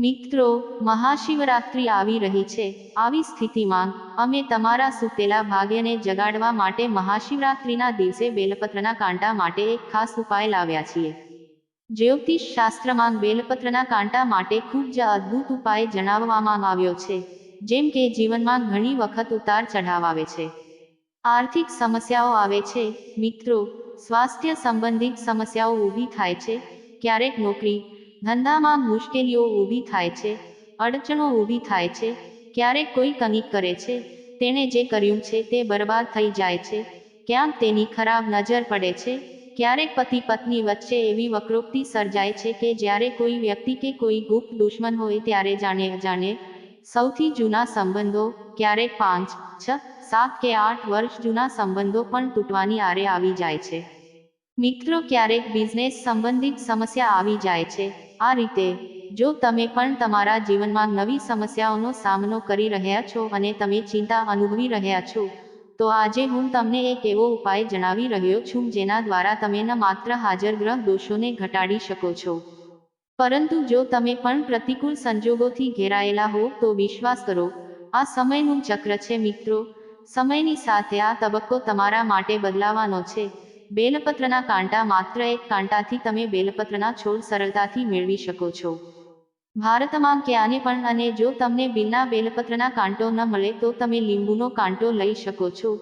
મિત્રો, મહાશિવરાત્રિ આવી રહી છે. આવી સ્થિતિમાં, અમે તમારા સૂતેલા ભાગ્યને જગાડવા માટે મહાશિવરાત્રિના દિવસે બેલપત્રના કાંટા માટે એક ખાસ ઉપાય લાવ્યા છીએ. જ્યોતિષ શાસ્ત્રમાં બેલપત્રના કાંટા માટે ખૂબ જ અદ્ભુત ઉપાય જણાવવામાં આવ્યો છે, જેમ કે જીવનમાં ઘણી વખત ઉતાર ચઢાવ આવે છે. આર્થિક સમસ્યાઓ આવે છે, મિત્રો. સ્વાસ્થ્ય સંબંધિત સમસ્યાઓ ઊભી થાય છે, ક્યારેક નોકરી ધંધામાં મુશ્કેલીઓ ઊભી થાય છે, અડચણો ઊભી થાય છે, ક્યારેક કોઈ કંઈક કરે છે, તેણે જે કર્યું છે તે બરબાદ થઈ જાય છે, ક્યાંક તેની ખરાબ નજર પડે છે, ક્યારેક પતિ પત્ની વચ્ચે એવી વક્રોક્તિ સર્જાય છે કે જ્યારે કોઈ વ્યક્તિ કે કોઈ ગુપ્ત દુશ્મન હોય ત્યારે જાણે અજાણે, સૌથી જૂના સંબંધો ક્યારેક પાંચ, છ, સાત કે આઠ વર્ષ જૂના સંબંધો પણ તૂટવાની આરે આવી જાય છે. મિત્રો, ક્યારેક બિઝનેસ સંબંધિત સમસ્યા આવી જાય છે આ રીતે, જો તમે પણ તમારા જીવનમાં નવી સમસ્યાઓનો સામનો કરી રહ્યા છો અને તમે ચિંતા અનુભવી રહ્યા છો, તો આજે હું તમને એક એવો ઉપાય જણાવી રહ્યો છું જેના દ્વારા તમે ન માત્ર હાજર ગ્રહ દોષોને ઘટાડી શકો છો. પરંતુ જો તમે પણ પ્રતિકૂળ સંજોગોથી ઘેરાયેલા હો, તો વિશ્વાસ કરો. આ સમયનું ચક્ર છે મિત્રો. સમયની સાથે આ તબક્કો તમારા માટે બદલાવાનો છે. બેલપત્રના કાંટા માત્ર એક કાંટાથી તમે બેલપત્રના છોડ સરળતાથી મેળવી શકો છો. ભારતમાં ક્યાંને પણ અને જો તમને બિલના બેલપત્રના કાંટો ન મળે તો તમે લીંબુનો કાંટો લઈ શકો છો.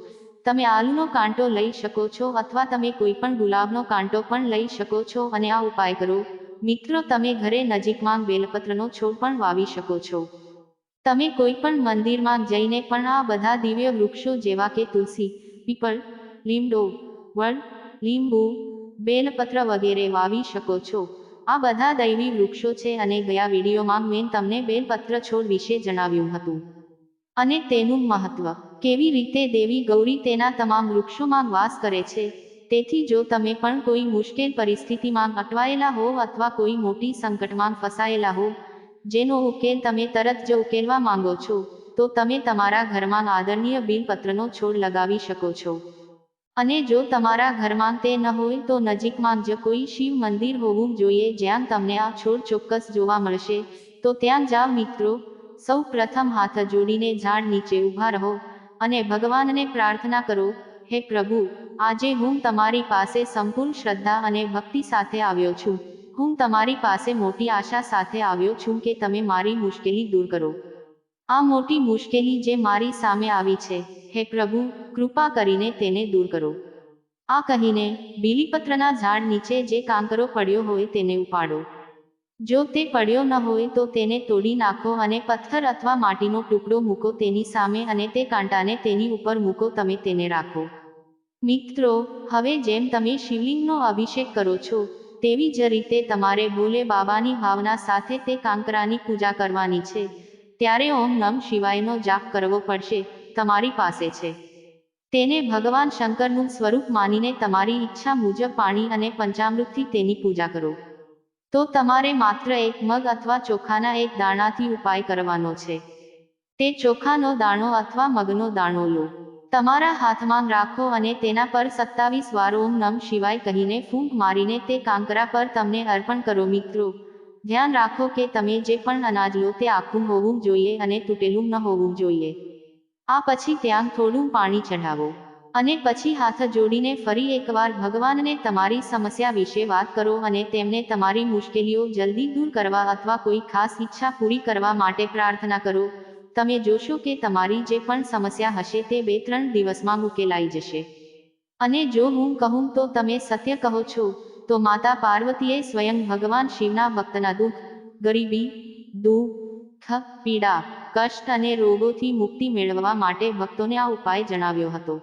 તમે આલુનો કાંટો લઈ શકો છો અથવા તમે કોઈ પણ ગુલાબનો કાંટો પણ લઈ શકો છો અને આ ઉપાય કરો. મિત્રો, તમે ઘરે નજીકમાં બેલપત્રનો છોડ પણ વાવી શકો છો. તમે કોઈ પણ મંદિરમાં જઈને પણ આ બધા દિવ્ય વૃક્ષો જેવા કે તુલસી, પીપળ લીમડો વડ લીંબુ, બેલપત્ર વગેરે વાવી શકો છો. આ બધા દૈવી વૃક્ષો છે અને ગયા વિડીયોમાં મેં તમને બેલપત્ર છોડ વિશે જણાવ્યું હતું. અને તેનું મહત્વ, કેવી રીતે દેવી ગૌરી તેના તમામ વૃક્ષોમાં વાસ કરે છે, તેથી જો તમે પણ કોઈ મુશ્કેલ પરિસ્થિતિમાં અટવાયેલા હો અથવા કોઈ મોટી સંકટમાં ફસાયેલા હો, જેનો ઉકેલ તમે તરત જ ઉકેલવા માંગો છો, તો તમે તમારા ઘરમાં આદરણીય બિલપત્રનો છોડ લગાવી શકો છો. અને જો તમારા ઘરમાં તે ન હોય તો નજીકમાં જ કોઈ શિવ મંદિર હોવું જોઈએ જ્યાં તમને આ છોડ ચોક્કસ જોવા મળશે. તો ત્યાં જાઓ મિત્રો. સૌ પ્રથમ હાથ જોડીને ઝાડ નીચે ઊભા રહો અને ભગવાનને પ્રાર્થના કરો, હે પ્રભુ, આજે હું તમારી પાસે સંપૂર્ણ શ્રદ્ધા અને ભક્તિ સાથે આવ્યો છું. હું તમારી પાસે મોટી આશા સાથે આવ્યો છું કે તમે મારી મુશ્કેલી દૂર કરો. આ મોટી મુશ્કેલી જે મારી સામે આવી છે હે પ્રભુ, કૃપા કરીને તેને દૂર કરો. આ કહીને બીલીપત્રના ઝાડ નીચે જે કાંકરો પડ્યો હોય તેને ઉપાડો. જો તે પડ્યો ન હોય તો તેને તોડી નાખો અને પથ્થર અથવા માટીનો ટુકડો મૂકો તેની સામે અને તે કાંટાને તેની ઉપર મૂકો તમે તેને રાખો. મિત્રો, હવે જેમ તમે શિવલિંગનો અભિષેક કરો છો, તેવી જ રીતે તમારે ભોલે બાબાની ભાવના સાથે તે કાંકરાની પૂજા કરવાની છે. ત્યારે ઓમ નમ શિવાયનો જાપ કરવો પડશે. તમારી પાસે છે. તેને ભગવાન શંકરનું સ્વરૂપ માનીને તમારી ઈચ્છા મુજબ પાણી અને પંચામૃતથી તેની પૂજા કરો. તો તમારે માત્ર એક મગ અથવા ચોખાના એક દાણાથી ઉપાય કરવાનો છે. તે ચોખાનો દાણો અથવા મગનો દાણો લો. તમારા હાથમાં રાખો અને તેના પર સત્તાવીસ વાર ઓમ નમ શિવાય કહીને ફૂંક મારીને તે કાંકરા પર તમને અર્પણ કરો મિત્રો. ધ્યાન રાખો કે તમે જે પણ અનાજ લો તે આખું હોવું જોઈએ અને તૂટેલું ન હોવું જોઈએ. આ પછી ત્યાં થોડું પાણી ચઢાવો અને પછી હાથ જોડીને ફરી એકવાર ભગવાનને તમારી સમસ્યા વિશે વાત કરો અને તેમને તમારી મુશ્કેલીઓ જલ્દી દૂર કરવા અથવા કોઈ ખાસ ઈચ્છા પૂરી કરવા માટે પ્રાર્થના કરો. તમે જોશો કે તમારી જે પણ સમસ્યા હશે તે બે ત્રણ દિવસમાં ઉકેલાઈ જશે. અને જો હું કહું તો તમે સત્ય કહો છો, તો માતા પાર્વતીએ સ્વયં ભગવાન શિવના ભક્તના દુઃખ, ગરીબી, દુઃખ, પીડા કષ્ટ અને રોગોથી મુક્તિ મેળવવા માટે ભક્તોને આ ઉપાય જણાવ્યો હતો.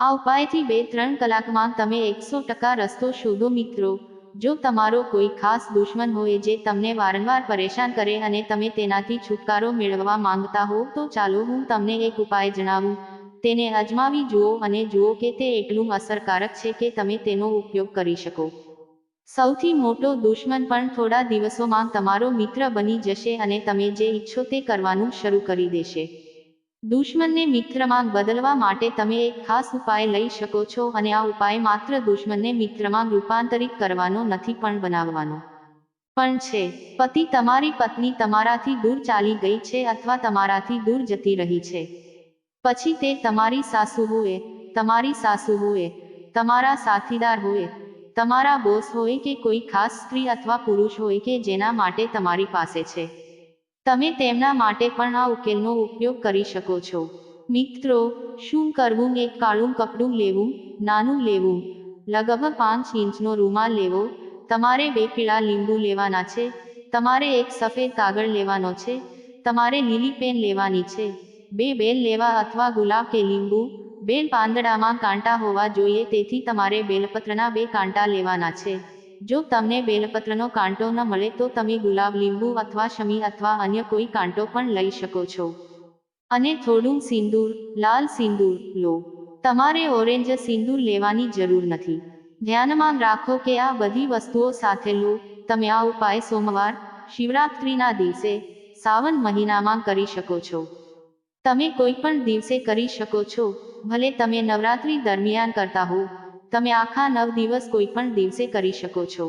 આ ઉપાયથી બે ત્રણ કલાકમાં તમે એકસો ટકા રસ્તો શોધો મિત્રો. જો તમારો કોઈ ખાસ દુશ્મન હોય જે તમને વારંવાર પરેશાન કરે અને તમે તેનાથી છુટકારો મેળવવા માંગતા હો, તો ચાલો હું તમને એક ઉપાય જણાવું. તેને અજમાવી જુઓ અને જુઓ કે તે એટલું અસરકારક છે કે તમે તેનો ઉપયોગ કરી શકો. સૌથી મોટો દુશ્મન પણ થોડા દિવસોમાં તમારો મિત્ર બની જશે અને તમે જે ઈચ્છો તે કરવાનું શરૂ કરી દેશે. દુશ્મનને મિત્રમાં બદલવા માટે તમે એક ખાસ ઉપાય લઈ શકો છો અને આ ઉપાય માત્ર દુશ્મનને મિત્રમાં રૂપાંતરિત કરવાનો નથી પણ બનાવવાનો. પણ છે, પતિ તમારી પત્ની તમારાથી દૂર ચાલી ગઈ છે અથવા તમારાથી દૂર જતી રહી છે. પછી તે તમારી સાસુ હોય તમારી સાસુ હોય તમારા સાથીદાર હોય તમારા બોસ હોય કે કોઈ ખાસ સ્ત્રી અથવા પુરુષ હોય કે જેના માટે તમારી પાસે છે. તમે તેમના માટે પણ આ ઉકેલનો ઉપયોગ કરી શકો છો. મિત્રો, શું કરવું? એક કાળું કપડું લેવું, નાનું લેવું, લગભગ પાંચ ઇંચનો રૂમાલ લેવો, તમારે બે પીળા લીંબુ લેવાના છે, તમારે એક સફેદ કાગળ લેવાનો છે, તમારે લીલી પેન લેવાની છે, બે બેલ લેવા અથવા ગુલાબ કે લીંબુ બેલ પાંદડામાં કાંટા હોવા જોઈએ, તેથી તમારે બેલપત્રના બે કાંટા લેવાના છે. જો તમને બેલપત્રનો કાંટો ન મળે તો તમે ગુલાબ લીંબુ અથવા શમી અથવા અન્ય કોઈ કાંટો પણ લઈ શકો છો. અને થોડું સિંદૂર, લાલ સિંદૂર લો. તમારે ઓરેન્જ સિંદૂર લેવાની જરૂર નથી. ધ્યાનમાં રાખો કે આ બધી વસ્તુઓ સાથે લો. તમે આ ઉપાય સોમવાર, શિવરાત્રિના દિવસે, સાવન મહિનામાં કરી શકો છો. તમે કોઈ પણ દિવસે કરી શકો છો, ભલે તમે નવરાત્રી દરમિયાન કરતા હો તમે આખા નવ દિવસ કોઈ પણ દિવસે કરી શકો છો.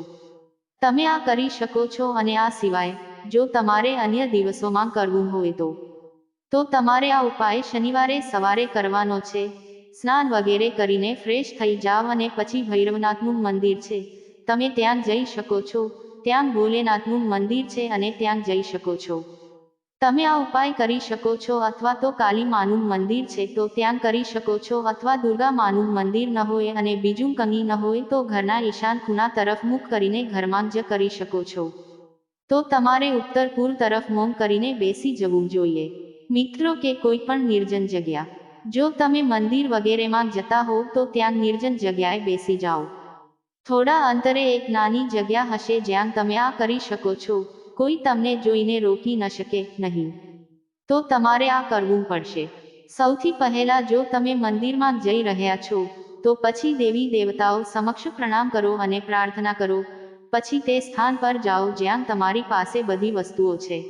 તમે આ કરી શકો છો અને આ સિવાય, જો તમારે અન્ય દિવસોમાં કરવું હોય તો. તો તમારે આ ઉપાય શનિવારે સવારે કરવાનો છે. સ્નાન વગેરે કરીને ફ્રેશ થઈ જાવ અને પછી ભૈરવનાથનું મંદિર છે. તમે ત્યાં જઈ શકો છો. ત્યાં ભોલેનાથનું મંદિર છે અને ત્યાં જઈ શકો છો. તમે આ ઉપાય કરી શકો છો અથવા તો કાલી માનું મંદિર છે તો ત્યાં કરી શકો છો અથવા દુર્ગા માનું મંદિર ન હોય અને બીજું કંઈ ન હોય તો ઘરના ઈશાન ખૂણા તરફ મુખ કરીને ઘરમાં જ કરી શકો છો. તો તમારે ઉત્તર પૂર્વ તરફ મોમ કરીને બેસી જવું જોઈએ. મિત્રો કે કોઈ પણ નિર્જન જગ્યા. જો તમે મંદિર વગેરેમાં જતા હો તો ત્યાં નિર્જન જગ્યાએ બેસી જાઓ. થોડા અંતરે એક નાની જગ્યા હશે જ્યાં તમે આ કરી શકો છો. કોઈ તમને જોઈને રોકી ન શકે નહીં. તો તમારે આ કરવું પડશે. સૌથી પહેલા જો તમે મંદિરમાં જઈ રહ્યા છો, તો પછી દેવી દેવતાઓ સમક્ષ પ્રણામ કરો અને પ્રાર્થના કરો. પછી તે સ્થાન પર જાઓ જ્યાં તમારી પાસે બધી વસ્તુઓ છે.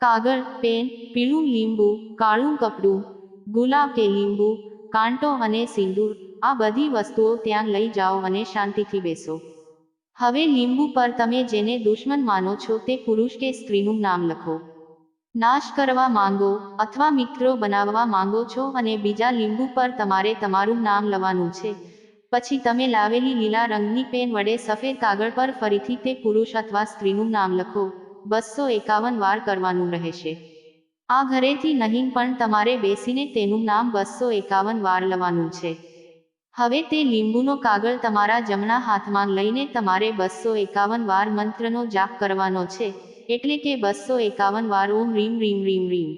કાગળ, પેન, પીળું લીંબુ, કાળું કપડું, ગુલાબ કે લીંબુ, કાંટો અને સિંદૂર, આ બધી વસ્તુઓ ત્યાં લઈ જાઓ અને શાંતિથી બેસો. હવે લીંબુ પર તમે જેને દુશ્મન માનો છો તે પુરુષ કે સ્ત્રીનું નામ લખો. નાશ કરવા માંગો અથવા મિત્રો બનાવવા માંગો છો અને બીજા લીંબુ પર તમારે તમારું નામ લવાનું છે. પછી તમે લાવેલી લીલા રંગની પેન વડે સફેદ કાગળ પર ફરીથી તે પુરુષ અથવા સ્ત્રીનું નામ લખો. બસો એકાવન વાર કરવાનું રહેશે. આ ઘરેથી નહીં પણ તમારે બેસીને તેનું નામ બસો એકાવન વાર લવાનું છે. હવે તે લીંબુનો કાગળ તમારા જમણા હાથમાં લઈને તમારે બસો એકાવન વાર મંત્રનો જાપ કરવાનો છે, એટલે કે બસો એકાવન વાર ઓમ રીમ રીમ રીમ રીમ.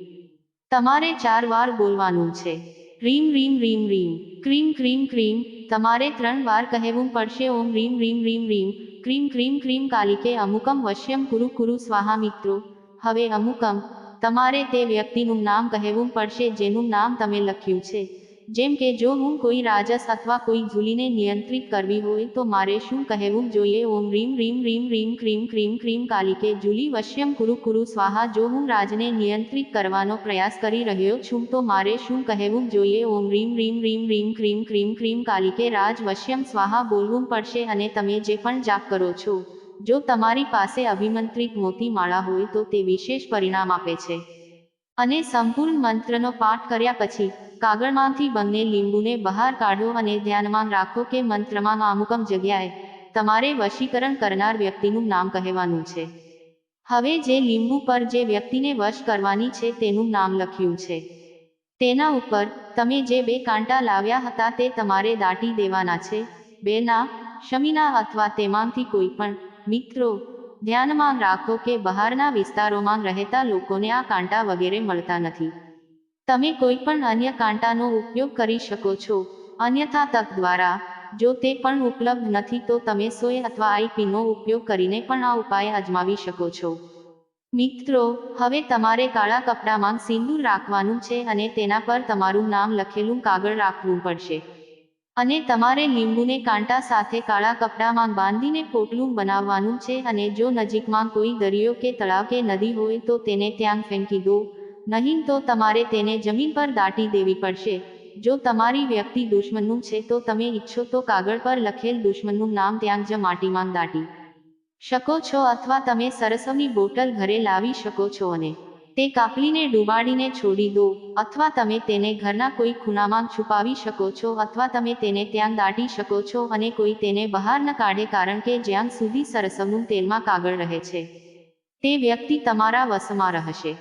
તમારે ચાર વાર બોલવાનું છે. રીમ રીમ રીમ રીમ, ક્રીમ ક્રીમ ક્રીમ, તમારે ત્રણ વાર કહેવું પડશે ઓમ રીમ રીમ રીમ રીમ, ક્રીમ ક્રીમ ક્રીમ કાલિકે અમુકમ વશ્યમ કુરુ કુરુ સ્વાહા મિત્રો. હવે અમુકમ, તમારે તે વ્યક્તિનું નામ કહેવું પડશે જેનું નામ તમે લખ્યું છે. જેમ કે જો હું કોઈ રાજસ અથવા કોઈ ઝૂલીને નિયંત્રિત કરવી હોય તો મારે શું કહેવું જોઈએ? ઓમ રીમ રીમ રીમ રીમ ક્રીમ ક્રીમ ક્રીમ કાલિકે જુલી વશ્યમ કુરુ કુરુ સ્વાહા જો હું રાજને નિયંત્રિત કરવાનો પ્રયાસ કરી રહ્યો છું તો મારે શું કહેવું જોઈએ? ઓમ રીમ રીમ રીમ રીમ ક્રીમ ક્રીમ ક્રીમ કાલિકે રાજ વશ્યમ સ્વાહા બોલવું પડશે અને તમે જે પણ જાપ કરો છો, જો તમારી પાસે અભિમંત્રિત મોતી માળા હોય તો તે વિશેષ પરિણામ આપે છે. અને સંપૂર્ણ મંત્રનો પાઠ કર્યા પછી કાગળમાંથી બંને લીંબુને બહાર કાઢો અને ધ્યાનમાં રાખો કે મંત્રમાં અમુકમ જગ્યાએ તમારે વશીકરણ કરનાર વ્યક્તિનું નામ કહેવાનું છે. હવે જે લીંબુ પર જે વ્યક્તિને વશ કરવાની છે તેનું નામ લખ્યું છે. તેના ઉપર તમે જે બે કાંટા લાવ્યા હતા તે તમારે દાટી દેવાના છે. બેના શમીના અથવા તેમાંથી કોઈ પણ. મિત્રો, ધ્યાનમાં રાખો કે બહારના વિસ્તારોમાં રહેતા લોકોને આ કાંટા વગેરે મળતા નથી. તમે કોઈ પણ અન્ય કાંટાનો ઉપયોગ કરી શકો છો. અન્યથા તક દ્વારા, જો તે પણ ઉપલબ્ધ નથી તો તમે સોય અથવા આઈપીનો ઉપયોગ કરીને પણ આ ઉપાય અજમાવી શકો છો. મિત્રો, હવે તમારે કાળા કપડામાં સિંદૂર રાખવાનું છે અને તેના પર તમારું નામ લખેલું કાગળ રાખવું પડશે. અને તમારે લીંબુને કાંટા સાથે કાળા કપડામાં બાંધીને પોટલું બનાવવાનું છે અને જો નજીકમાં કોઈ દરિયો કે તળાવ કે નદી હોય તો તેને ત્યાં ફેંકી દો. નહીં તો તમારે તેને જમીન પર દાટી દેવી પડશે. જો તમારી વ્યક્તિ દુશ્મનનું છે તો તમે ઈચ્છો તો કાગળ પર લખેલ દુશ્મનનું નામ ત્યાં જ માટીમાં દાટી શકો છો અથવા તમે સરસવની બોટલ ઘરે લાવી શકો છો અને તે કાપલીને ડૂબાડીને છોડી દો અથવા તમે તેને ઘરના કોઈ ખૂણામાં છુપાવી શકો છો અથવા તમે તેને ત્યાં દાટી શકો છો અને કોઈ તેને બહાર ન કાઢે કારણ કે જ્યાં સુધી સરસવનું તેલમાં કાગળ રહે છે, તે વ્યક્તિ તમારા વશમાં રહેશે.